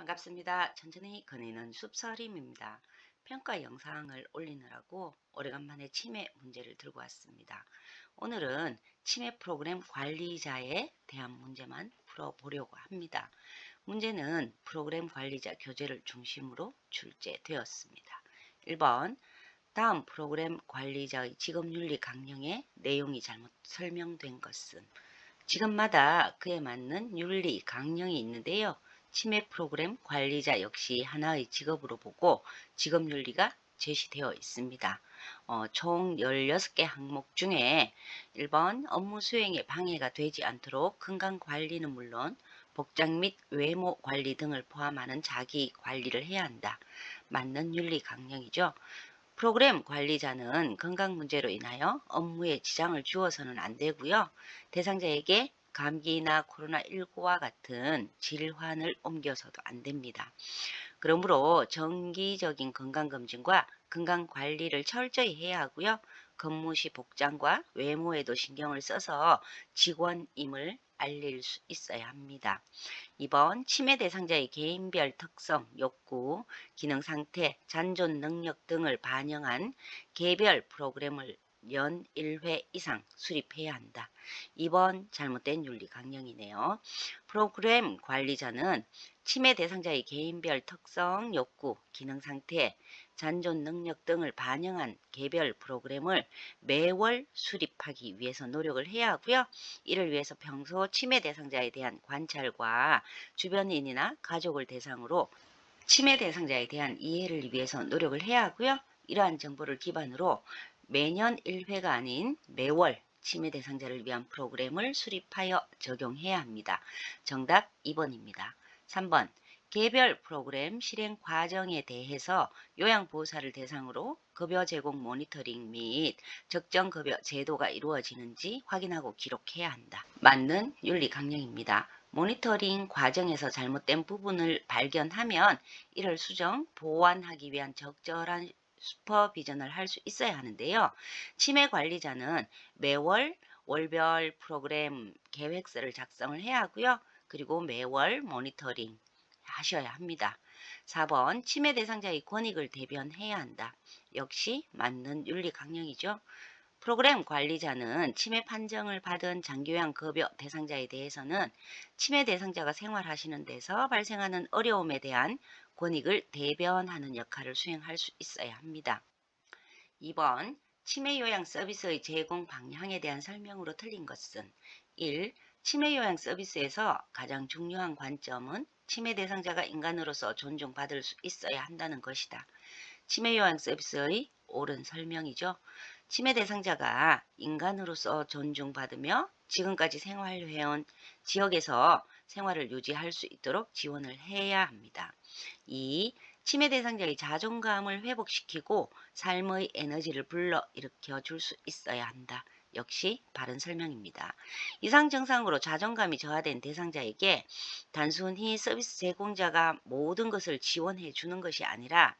반갑습니다. 천천히 거니는 숲서림입니다. 평가 영상을 올리느라고 오래간만에 치매 문제를 들고 왔습니다. 오늘은 치매 프로그램 관리자에 대한 문제만 풀어보려고 합니다. 문제는 프로그램 관리자 교재를 중심으로 출제되었습니다. 1번 다음 프로그램 관리자의 직업윤리 강령의 내용이 잘못 설명된 것은 직업마다 그에 맞는 윤리 강령이 있는데요. 치매 프로그램 관리자 역시 하나의 직업으로 보고 직업윤리가 제시되어 있습니다. 어, 총 16개 항목 중에 1번 업무 수행에 방해가 되지 않도록 건강관리는 물론 복장 및 외모 관리 등을 포함하는 자기 관리를 해야 한다. 맞는 윤리 강령이죠. 프로그램 관리자는 건강 문제로 인하여 업무에 지장을 주어서는 안 되고요. 대상자에게 감기나 코로나19와 같은 질환을 옮겨서도 안 됩니다. 그러므로 정기적인 건강검진과 건강관리를 철저히 해야 하고요. 근무 시 복장과 외모에도 신경을 써서 직원임을 알릴 수 있어야 합니다. 2번 치매 대상자의 개인별 특성, 욕구, 기능 상태, 잔존 능력 등을 반영한 개별 프로그램을 연 1회 이상 수립해야 한다. 2번 잘못된 윤리 강령이네요. 프로그램 관리자는 치매 대상자의 개인별 특성, 욕구, 기능 상태, 잔존 능력 등을 반영한 개별 프로그램을 매월 수립하기 위해서 노력을 해야 하고요. 이를 위해서 평소 치매 대상자에 대한 관찰과 주변인이나 가족을 대상으로 치매 대상자에 대한 이해를 위해서 노력을 해야 하고요. 이러한 정보를 기반으로 매년 1회가 아닌 매월 치매 대상자를 위한 프로그램을 수립하여 적용해야 합니다. 정답 2번입니다. 3번 개별 프로그램 실행 과정에 대해서 요양보호사를 대상으로 급여 제공 모니터링 및 적정 급여 제도가 이루어지는지 확인하고 기록해야 한다. 맞는 윤리 강령입니다. 모니터링 과정에서 잘못된 부분을 발견하면 이를 수정, 보완하기 위한 적절한 슈퍼비전을 할 수 있어야 하는데요. 치매 관리자는 매월 월별 프로그램 계획서를 작성을 해야 하고요. 그리고 매월 모니터링 하셔야 합니다. 4번 치매 대상자의 권익을 대변해야 한다. 역시 맞는 윤리 강령이죠. 프로그램 관리자는 치매 판정을 받은 장기요양 급여 대상자에 대해서는 치매 대상자가 생활하시는 데서 발생하는 어려움에 대한 권익을 대변하는 역할을 수행할 수 있어야 합니다. 2번 치매 요양 서비스의 제공 방향에 대한 설명으로 틀린 것은 1. 치매 요양 서비스에서 가장 중요한 관점은 치매 대상자가 인간으로서 존중받을 수 있어야 한다는 것이다. 치매 요양 서비스의 옳은 설명이죠. 치매 대상자가 인간으로서 존중받으며 지금까지 생활해온 지역에서 생활을 유지할 수 있도록 지원을 해야 합니다. 2. 치매 대상자의 자존감을 회복시키고 삶의 에너지를 불러일으켜 줄 수 있어야 한다. 역시 바른 설명입니다. 이상 증상으로 자존감이 저하된 대상자에게 단순히 서비스 제공자가 모든 것을 지원해 주는 것이 아니라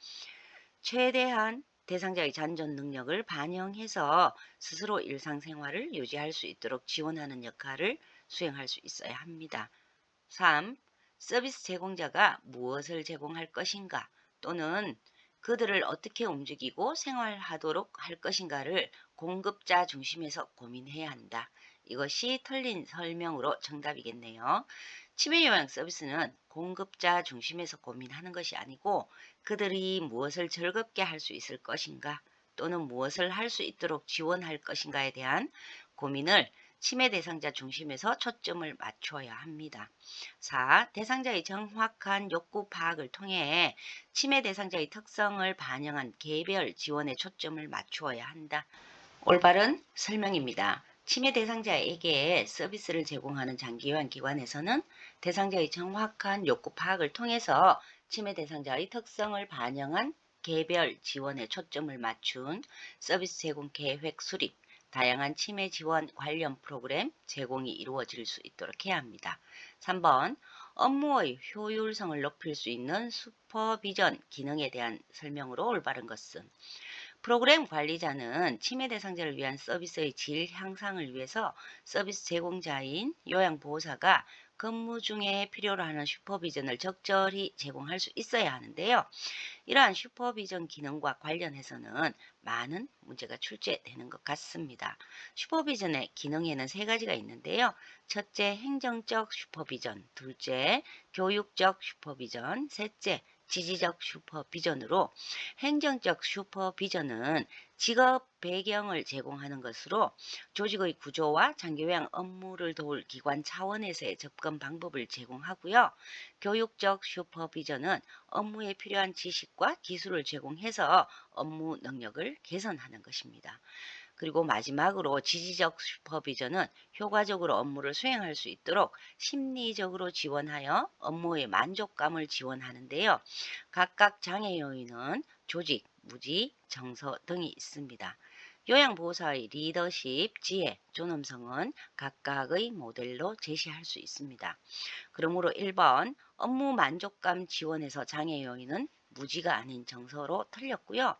최대한 대상자의 잔존 능력을 반영해서 스스로 일상생활을 유지할 수 있도록 지원하는 역할을 수행할 수 있어야 합니다. 3. 서비스 제공자가 무엇을 제공할 것인가 또는 그들을 어떻게 움직이고 생활하도록 할 것인가를 공급자 중심에서 고민해야 한다. 이것이 틀린 설명으로 정답이겠네요. 치매 요양 서비스는 공급자 중심에서 고민하는 것이 아니고 그들이 무엇을 즐겁게 할 수 있을 것인가 또는 무엇을 할 수 있도록 지원할 것인가에 대한 고민을 치매 대상자 중심에서 초점을 맞춰야 합니다. 4. 대상자의 정확한 욕구 파악을 통해 치매 대상자의 특성을 반영한 개별 지원에 초점을 맞추어야 한다. 올바른 설명입니다. 치매 대상자에게 서비스를 제공하는 장기요양 기관에서는 대상자의 정확한 욕구 파악을 통해서 치매 대상자의 특성을 반영한 개별 지원에 초점을 맞춘 서비스 제공 계획 수립, 다양한 치매 지원 관련 프로그램 제공이 이루어질 수 있도록 해야 합니다. 3번 업무의 효율성을 높일 수 있는 슈퍼비전 기능에 대한 설명으로 올바른 것은 프로그램 관리자는 치매 대상자를 위한 서비스의 질 향상을 위해서 서비스 제공자인 요양보호사가 근무 중에 필요로 하는 슈퍼비전을 적절히 제공할 수 있어야 하는데요. 이러한 슈퍼비전 기능과 관련해서는 많은 문제가 출제되는 것 같습니다. 슈퍼비전의 기능에는 세 가지가 있는데요. 첫째, 행정적 슈퍼비전, 둘째, 교육적 슈퍼비전, 셋째, 지지적 슈퍼비전으로 행정적 슈퍼비전은 직업 배경을 제공하는 것으로 조직의 구조와 장기요양 업무를 도울 기관 차원에서의 접근 방법을 제공하고요. 교육적 슈퍼비전은 업무에 필요한 지식과 기술을 제공해서 업무 능력을 개선하는 것입니다. 그리고 마지막으로 지지적 슈퍼비전은 효과적으로 업무를 수행할 수 있도록 심리적으로 지원하여 업무의 만족감을 지원하는데요. 각각 장애 요인은 조직, 무지, 정서 등이 있습니다. 요양보호사의 리더십, 지혜, 존엄성은 각각의 모델로 제시할 수 있습니다. 그러므로 1번 업무 만족감 지원에서 장애 요인은 무지가 아닌 정서로 틀렸고요.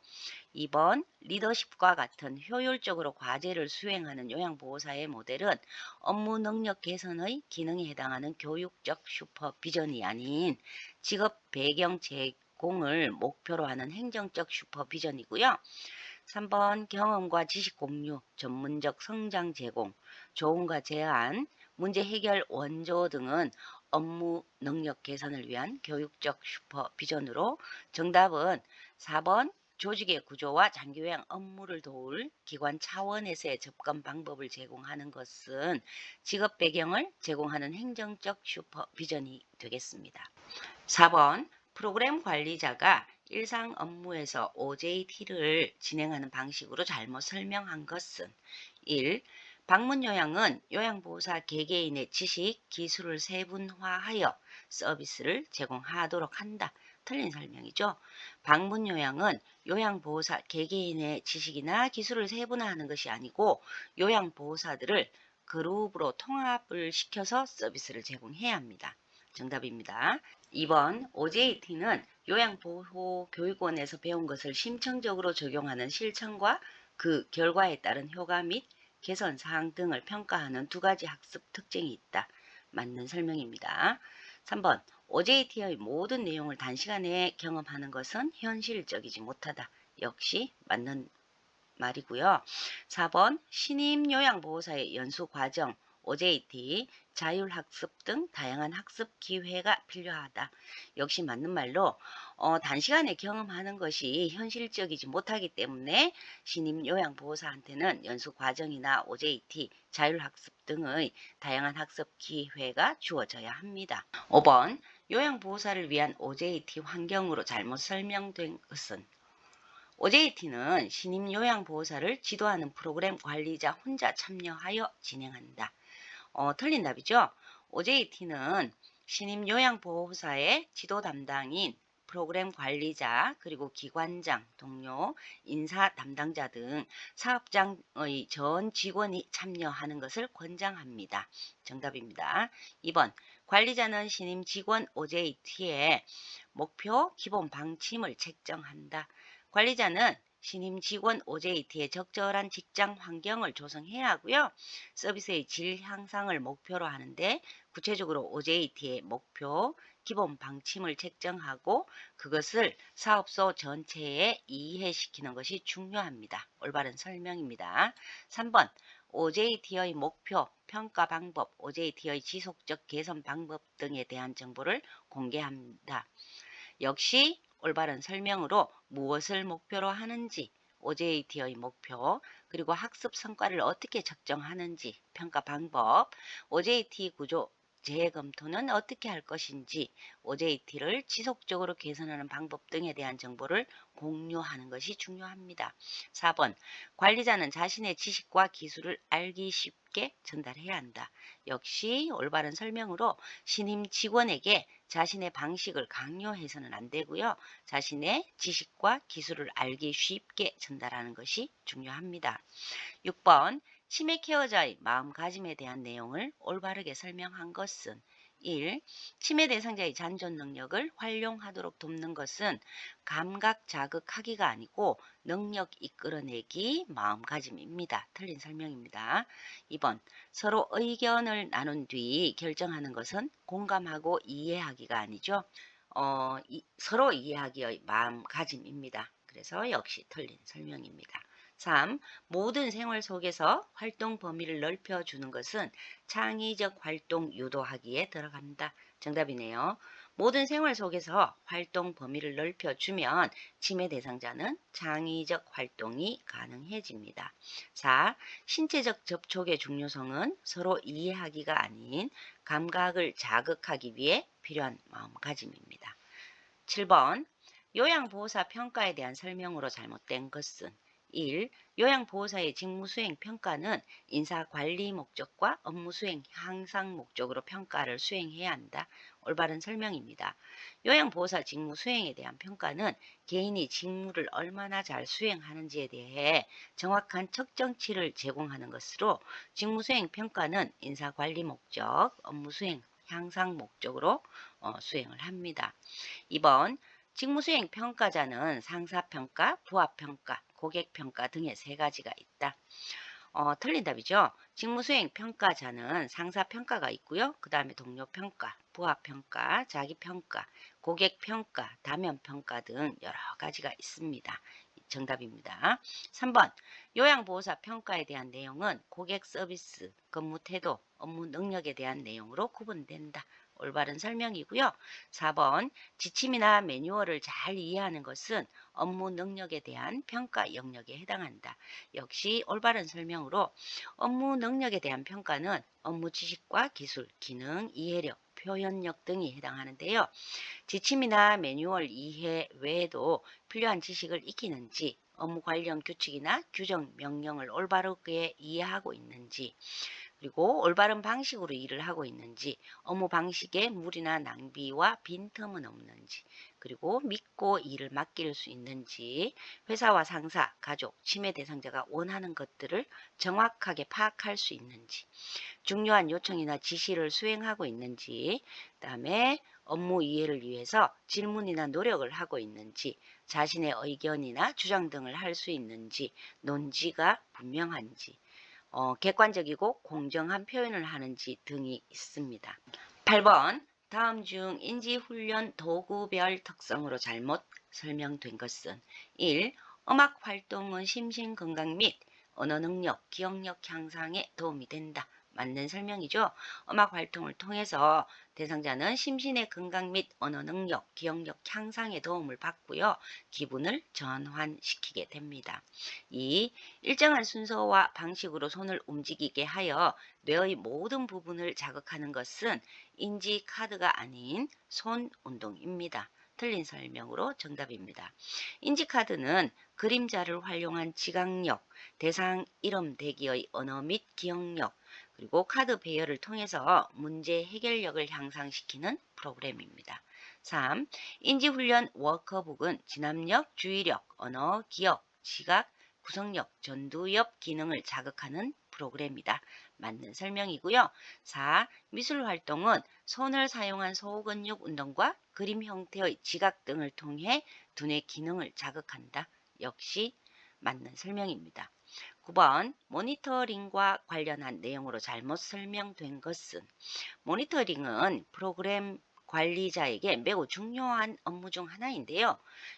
2번 리더십과 같은 효율적으로 과제를 수행하는 요양보호사의 모델은 업무 능력 개선의 기능에 해당하는 교육적 슈퍼비전이 아닌 직업 배경 제 공을 목표로 하는 행정적 슈퍼비전이고요. 3번 경험과 지식 공유, 전문적 성장 제공, 조언과 제안, 문제 해결 원조 등은 업무 능력 개선을 위한 교육적 슈퍼비전으로 정답은 4번 조직의 구조와 장기요양 업무를 도울 기관 차원에서의 접근 방법을 제공하는 것은 직업 배경을 제공하는 행정적 슈퍼비전이 되겠습니다. 4번 프로그램 관리자가 일상 업무에서 OJT를 진행하는 방식으로 잘못 설명한 것은 1. 방문 요양은 요양보호사 개개인의 지식, 기술을 세분화하여 서비스를 제공하도록 한다. 틀린 설명이죠. 방문 요양은 요양보호사 개개인의 지식이나 기술을 세분화하는 것이 아니고 요양보호사들을 그룹으로 통합을 시켜서 서비스를 제공해야 합니다. 정답입니다. 2번 OJT는 요양보호교육원에서 배운 것을 심층적으로 적용하는 실천과 그 결과에 따른 효과 및 개선 사항 등을 평가하는 두 가지 학습 특징이 있다. 맞는 설명입니다. 3번 OJT의 모든 내용을 단시간에 경험하는 것은 현실적이지 못하다. 역시 맞는 말이고요. 4번 신임 요양보호사의 연수 과정 OJT, 자율학습 등 다양한 학습 기회가 필요하다. 역시 맞는 말로 어, 단시간에 경험하는 것이 현실적이지 못하기 때문에 신임 요양보호사한테는 연수 과정이나 OJT, 자율학습 등의 다양한 학습 기회가 주어져야 합니다. 5번 요양보호사를 위한 OJT 환경으로 잘못 설명된 것은 OJT는 신임 요양보호사를 지도하는 프로그램 관리자 혼자 참여하여 진행한다. 어, 틀린 답이죠. OJT는 신임 요양보호사의 지도 담당인 프로그램 관리자, 그리고 기관장, 동료, 인사 담당자 등 사업장의 전 직원이 참여하는 것을 권장합니다. 정답입니다. 2번 관리자는 신임 직원 OJT의 목표, 기본 방침을 책정한다. 관리자는 신임 직원 OJT의 적절한 직장 환경을 조성해야 하고요. 서비스의 질 향상을 목표로 하는데 구체적으로 OJT의 목표, 기본 방침을 책정하고 그것을 사업소 전체에 이해시키는 것이 중요합니다. 올바른 설명입니다. 3번 OJT의 목표, 평가 방법, OJT의 지속적 개선 방법 등에 대한 정보를 공개합니다. 역시 올바른 설명으로 무엇을 목표로 하는지, OJT의 목표, 그리고 학습 성과를 어떻게 측정하는지, 평가 방법, OJT 구조 재검토는 어떻게 할 것인지, OJT를 지속적으로 개선하는 방법 등에 대한 정보를 공유하는 것이 중요합니다. 4번 관리자는 자신의 지식과 기술을 알기 쉽게 전달해야 한다. 역시 올바른 설명으로 신임 직원에게 자신의 방식을 강요해서는 안 되고요. 자신의 지식과 기술을 알기 쉽게 전달하는 것이 중요합니다. 6번 치매 케어자의 마음가짐에 대한 내용을 올바르게 설명한 것은 1. 치매 대상자의 잔존 능력을 활용하도록 돕는 것은 감각 자극하기가 아니고 능력 이끌어내기 마음가짐입니다. 틀린 설명입니다. 2번 서로 의견을 나눈 뒤 결정하는 것은 공감하고 이해하기가 아니죠. 어, 이- 서로 이해하기의 마음가짐입니다. 그래서 역시 틀린 설명입니다. 3. 모든 생활 속에서 활동 범위를 넓혀주는 것은 창의적 활동 유도하기에 들어간다. 정답이네요. 모든 생활 속에서 활동 범위를 넓혀주면 치매 대상자는 창의적 활동이 가능해집니다. 4. 신체적 접촉의 중요성은 서로 이해하기가 아닌 감각을 자극하기 위해 필요한 마음가짐입니다. 7번 요양보호사 평가에 대한 설명으로 잘못된 것은 1. 요양보호사의 직무수행 평가는 인사관리 목적과 업무수행 향상 목적으로 평가를 수행해야 한다. 올바른 설명입니다. 요양보호사 직무 수행에 대한 평가는 개인이 직무를 얼마나 잘 수행하는지에 대해 정확한 측정치를 제공하는 것으로 직무 수행 평가는 인사관리 목적, 업무 수행 향상 목적으로 어, 수행을 합니다. 2번 직무수행 평가자는 상사평가, 부하평가, 고객평가 등의 세 가지가 있다. 어, 틀린 답이죠. 직무수행 평가자는 상사 평가가 있고요. 그 다음에 동료 평가, 부하 평가, 자기 평가, 고객 평가, 다면 평가 등 여러 가지가 있습니다. 정답입니다. 3번 요양보호사 평가에 대한 내용은 고객 서비스, 근무 태도, 업무 능력에 대한 내용으로 구분된다. 올바른 설명이고요. 4번 지침이나 매뉴얼을 잘 이해하는 것은 업무 능력에 대한 평가 영역에 해당한다. 역시 올바른 설명으로 업무 능력에 대한 평가는 업무 지식과 기술, 기능, 이해력, 표현력 등이 해당하는데요. 지침이나 매뉴얼 이해 외에도 필요한 지식을 익히는지, 업무 관련 규칙이나 규정, 명령을 올바르게 이해하고 있는지, 그리고 올바른 방식으로 일을 하고 있는지, 업무 방식에 무리나 낭비와 빈틈은 없는지, 그리고 믿고 일을 맡길 수 있는지, 회사와 상사, 가족, 치매 대상자가 원하는 것들을 정확하게 파악할 수 있는지, 중요한 요청이나 지시를 수행하고 있는지, 그 다음에 업무 이해를 위해서 질문이나 노력을 하고 있는지, 자신의 의견이나 주장 등을 할 수 있는지, 논지가 분명한지, 어, 객관적이고 공정한 표현을 하는지 등이 있습니다. 8번 다음 중 인지훈련 도구별 특성으로 잘못 설명된 것은 1. 음악 활동은 심신 건강 및 언어 능력, 기억력 향상에 도움이 된다. 맞는 설명이죠. 음악 활동을 통해서 대상자는 심신의 건강 및 언어 능력, 기억력 향상에 도움을 받고요. 기분을 전환시키게 됩니다. 2. 일정한 순서와 방식으로 손을 움직이게 하여 뇌의 모든 부분을 자극하는 것은 인지 카드가 아닌 손 운동입니다. 틀린 설명으로 정답입니다. 인지 카드는 그림자를 활용한 지각력, 대상 이름 대기의 언어 및 기억력, 그리고 카드 배열을 통해서 문제 해결력을 향상시키는 프로그램입니다. 3. 인지훈련 워커북은 진압력, 주의력, 언어, 기억, 지각, 구성력, 전두엽 기능을 자극하는 프로그램이다. 맞는 설명이고요. 4. 미술 활동은 손을 사용한 소근육 운동과 그림 형태의 지각 등을 통해 두뇌 기능을 자극한다. 역시 맞는 설명입니다. 9번 모니터링과 관련한 내용으로 잘못 설명된 것은 모니터링은 프로그램 관리자에게 매우 중요한 업무 중 하나인데요.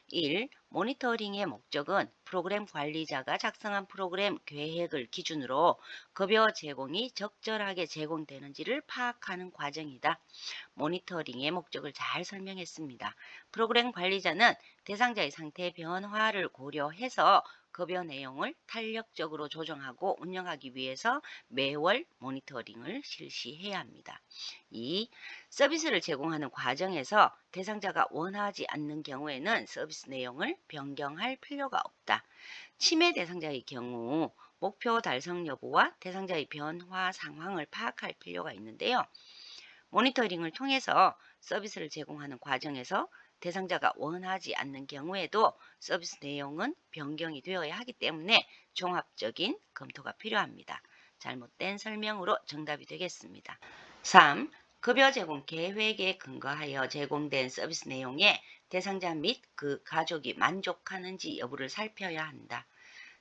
1. 모니터링의 목적은 프로그램 관리자가 작성한 프로그램 계획을 기준으로 급여 제공이 적절하게 제공되는지를 파악하는 과정이다. 모니터링의 목적을 잘 설명했습니다. 프로그램 관리자는 대상자의 상태 변화를 고려해서 급여 내용을 탄력적으로 조정하고 운영하기 위해서 매월 모니터링을 실시해야 합니다. 2. 서비스를 제공하는 과정에서 대상자가 원하지 않는 경우에는 서비스 내용을 변경할 필요가 없다. 치매 대상자의 경우 목표 달성 여부와 대상자의 변화 상황을 파악할 필요가 있는데요. 모니터링을 통해서 서비스를 제공하는 과정에서 대상자가 원하지 않는 경우에도 서비스 내용은 변경이 되어야 하기 때문에 종합적인 검토가 필요합니다. 잘못된 설명으로 정답이 되겠습니다. 3. 급여 제공 계획에 근거하여 제공된 서비스 내용에 대상자 및 그 가족이 만족하는지 여부를 살펴야 한다.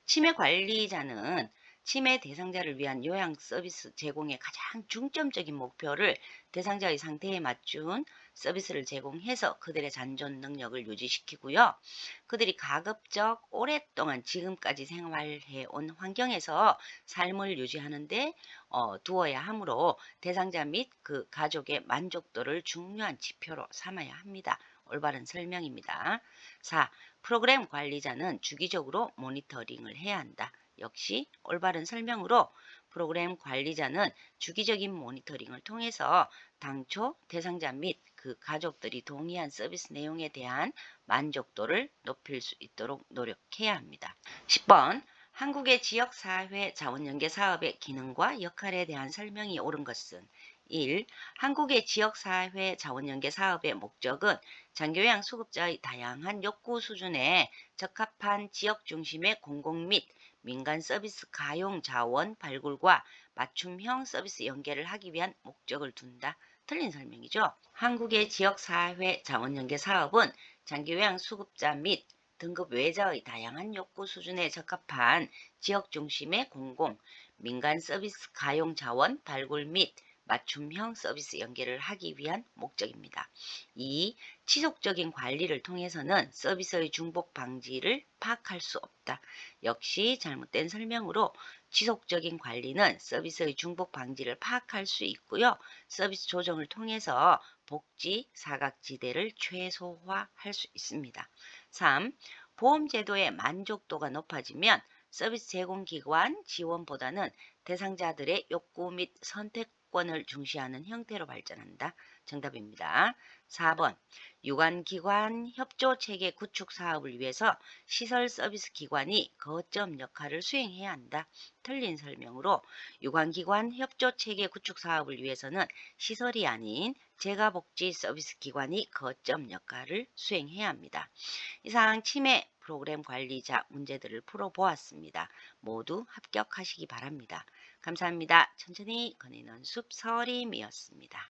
치매 관리자는 치매 대상자를 위한 요양 서비스 제공의 가장 중점적인 목표를 대상자의 상태에 맞춘 서비스를 제공해서 그들의 잔존 능력을 유지시키고요. 그들이 가급적 오랫동안 지금까지 생활해 온 환경에서 삶을 유지하는 데 어, 두어야 하므로 대상자 및 그 가족의 만족도를 중요한 지표로 삼아야 합니다. 올바른 설명입니다. 4. 프로그램 관리자는 주기적으로 모니터링을 해야 한다. 역시 올바른 설명으로 프로그램 관리자는 주기적인 모니터링을 통해서 당초 대상자 및 그 가족들이 동의한 서비스 내용에 대한 만족도를 높일 수 있도록 노력해야 합니다. 10번 한국의 지역사회 자원연계 사업의 기능과 역할에 대한 설명이 옳은 것은 1. 한국의 지역사회 자원연계 사업의 목적은 장교양 수급자의 다양한 욕구 수준에 적합한 지역 중심의 공공 및 민간 서비스 가용 자원 발굴과 맞춤형 서비스 연계를 하기 위한 목적을 둔다. 틀린 설명이죠. 한국의 지역사회 자원연계 사업은 장기요양 수급자 및 등급 외자의 다양한 욕구 수준에 적합한 지역 중심의 공공, 민간 서비스 가용 자원 발굴 및 맞춤형 서비스 연계를 하기 위한 목적입니다. 2. 지속적인 관리를 통해서는 서비스의 중복 방지를 파악할 수 없다. 역시 잘못된 설명으로 지속적인 관리는 서비스의 중복 방지를 파악할 수 있고요. 서비스 조정을 통해서 복지 사각지대를 최소화할 수 있습니다. 3. 보험제도의 만족도가 높아지면 서비스 제공기관 지원보다는 대상자들의 욕구 및 선택권을 중시하는 형태로 발전한다. 정답입니다. 4번 유관기관 협조체계 구축 사업을 위해서 시설 서비스 기관이 거점 역할을 수행해야 한다. 틀린 설명으로 유관기관 협조체계 구축 사업을 위해서는 시설이 아닌 재가복지 서비스 기관이 거점 역할을 수행해야 합니다. 이상 치매 프로그램 관리자 문제들을 풀어보았습니다. 모두 합격하시기 바랍니다. 감사합니다. 천천히 건의는 숲 서림이었습니다.